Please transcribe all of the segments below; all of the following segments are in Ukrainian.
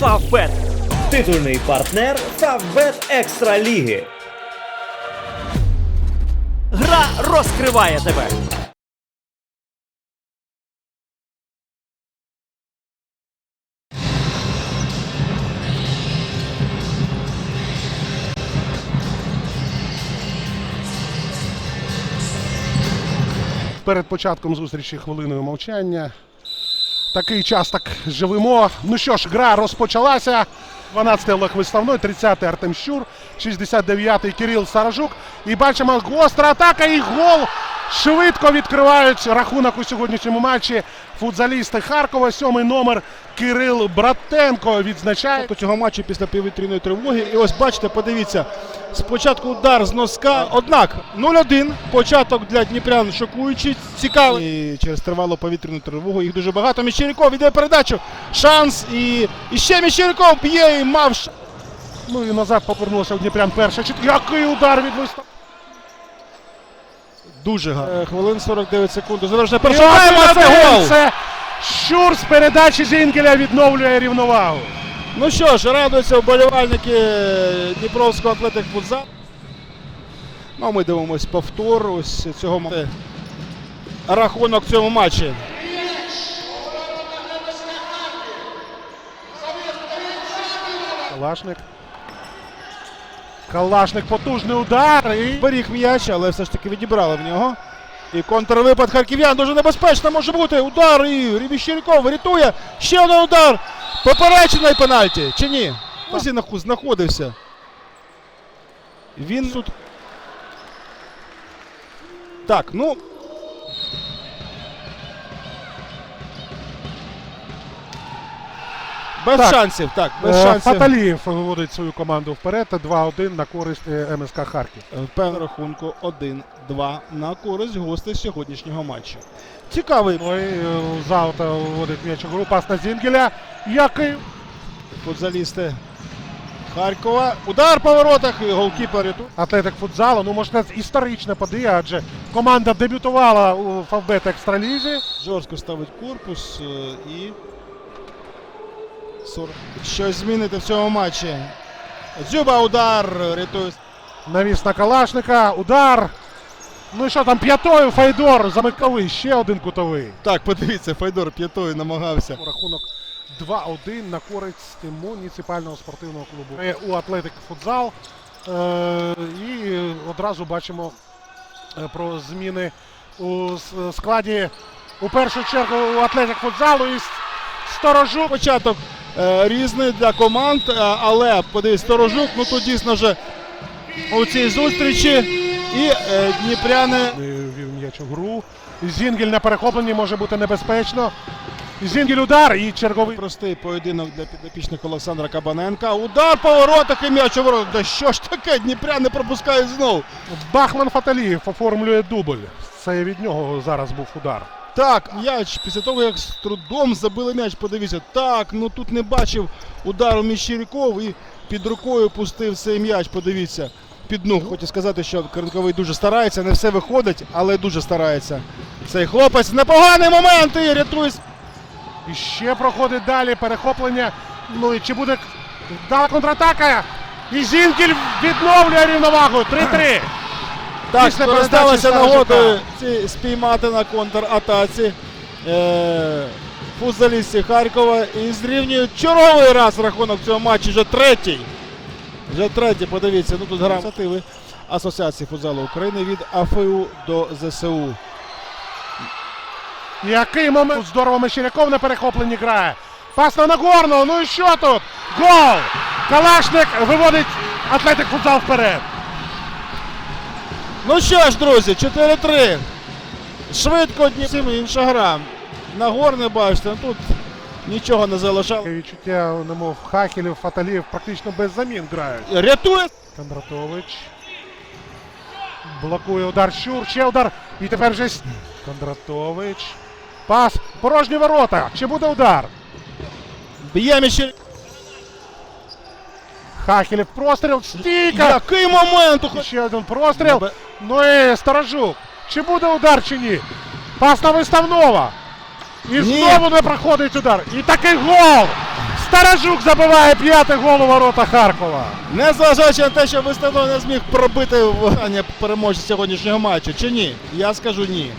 Фавбет. Титульний партнер Фавбет Екстра Ліги. Гра розкриває тебе. перед початком зустрічі хвилиною мовчання. Такий час так живемо. Ну що ж, гра розпочалася. 12-й Олег Виставной, 30-й Артем Щур, 69-й Кирил Саражук. І бачимо гостра атака і гол. Швидко відкривають рахунок у сьогоднішньому матчі. Футзалісти Харкова, сьомий номер Кирил Братенко відзначає. Початку цього матчу після повітряної тривоги. І ось бачите, подивіться. Спочатку удар з носка. Однак 0-1. Початок для Дніпрян шокуючий, цікавий. І через тривалу повітряну тривогу їх дуже багато. Міщеряков іде передачу. Шанс. І, і ще Міщеряков б'є і мав. Ну і назад повернувся у Дніпрян перша. Який удар від Вистав... Дуже гарно. Е, Хвилин 49 секунд. Завершення першого гол. Це Щур з передачі Зінгеля відновлює рівновагу. Ну що ж, радуються вболівальники Дніпровського атлетик футзал. Ну, ми дивимось повтор ось цього м- рахунок цьому матчі. Калашник. Калашник потужний удар. І... Беріг м'яч, але все ж таки відібрали в нього. І контрвипад харків'ян дуже небезпечно може бути. Удар і Рібіщенков врятує. Ще один удар. Поперечений пенальті. Чи ні? Ось він знаходився. Він тут. Так, ну. Без Так. шансів, так, без Е, шансів. Фаталієв виводить свою команду вперед. 2-1 на користь е, МСК Харків. В певному рахунку 1-2 на користь гостей сьогоднішнього матчу. Цікавий Ну і е, Заута виводить м'яч у гру. Пас на Зінгеля. Який футзалісти Харкова. Удар по воротах і голкіпер рятує. атлетик футзалу. Ну, можна історична подія, адже команда дебютувала у Фавбет Екстралізі. Жорстко ставить корпус е, і 40. щось змінити в цьому матчі. Дзюба удар рятує. Навіс на Калашника. Удар. Ну і що там п'ятою Файдор замикали. Ще один кутовий. Так, подивіться, Файдор п'ятою намагався. Рахунок 2-1 на користь муніципального спортивного клубу. Е, У Атлетик футзал. Е, і одразу бачимо е, про зміни у складі. У першу чергу у Атлетик футзалу і с- Сторожук. Початок різний для команд, е, але подивіться, Сторожук, ну тут дійсно вже у цій зустрічі. І е, Дніпряни Е, Вів м'яч у гру. Зінгель на перехопленні може бути небезпечно. Зінгель удар і черговий. Простий поєдинок для підопічних Олександра Кабаненка. Удар по воротах і м'яч у воротах. Да що ж таке? Дніпря не пропускають знов. Бахман Фаталієв оформлює дубль. Це від нього зараз був удар. Так, м'яч після того, як з трудом забили м'яч, подивіться. Так, ну тут не бачив удару Міщиряков і під рукою пустив цей м'яч. Подивіться. Під ногу. Хочу сказати, що Каренковий дуже старається, не все виходить, але дуже старається. Цей хлопець непоганий момент і рятує. І ще проходить далі перехоплення. Ну і чи буде вдала контратака? І Зінкель відновлює рівновагу. 3-3. Так, скористалися нагодою ці спіймати на контратаці е, футболістів Харкова і зрівнюють черговий раз рахунок цього матчу, вже третій. Вже третій, подивіться, ну тут гра ініціативи Асоціації футзалу України від АФУ до ЗСУ. Який момент? Тут здорово Мещеряков на перехопленні грає. Пас на Нагорного. Ну і що тут? Гол! Калашник виводить Атлетик футзал вперед. Ну що ж, друзі, 4-3. Швидко дні. Інша гра. Нагорний, бачите, ну тут нічого не залишало. Відчуття, немов Хахілів, Фаталіїв практично без замін грають. Рятує Кондратович. Блокує удар Щур. Ще удар. І тепер вже Кондратович. Пас. Порожні ворота. Чи буде удар? б'є Міщер. Хахілів простріл. Стійка. Який момент! І Ще один простріл. Ну і Сторожук. Чи буде удар, чи ні? Пас на виставнова. І знову не проходить удар. І такий гол! Старажук забиває п'ятий гол у ворота Харкова. Незважаючи на те, що Виставно не зміг пробити виграння переможця сьогоднішнього матчу, чи ні? Я скажу ні.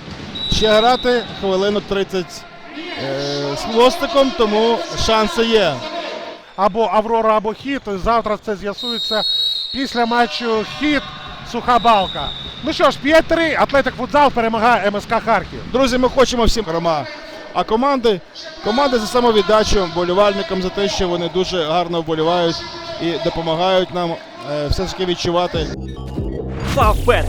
Ще грати хвилину 30 е, з хвостиком, тому шанси є. Або Аврора, або хід. Завтра це з'ясується після матчу хід суха балка. Ну що ж, 5-3. Атлетик футзал перемагає МСК Харків. Друзі, ми хочемо всім грома. А команди, команди за самовіддачу, вболівальникам за те, що вони дуже гарно вболівають і допомагають нам е, все ж таки відчувати Фавбет.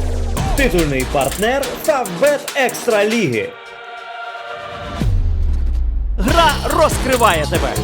Титульний партнер Фавбет Екстра Ліги. Гра розкриває тебе.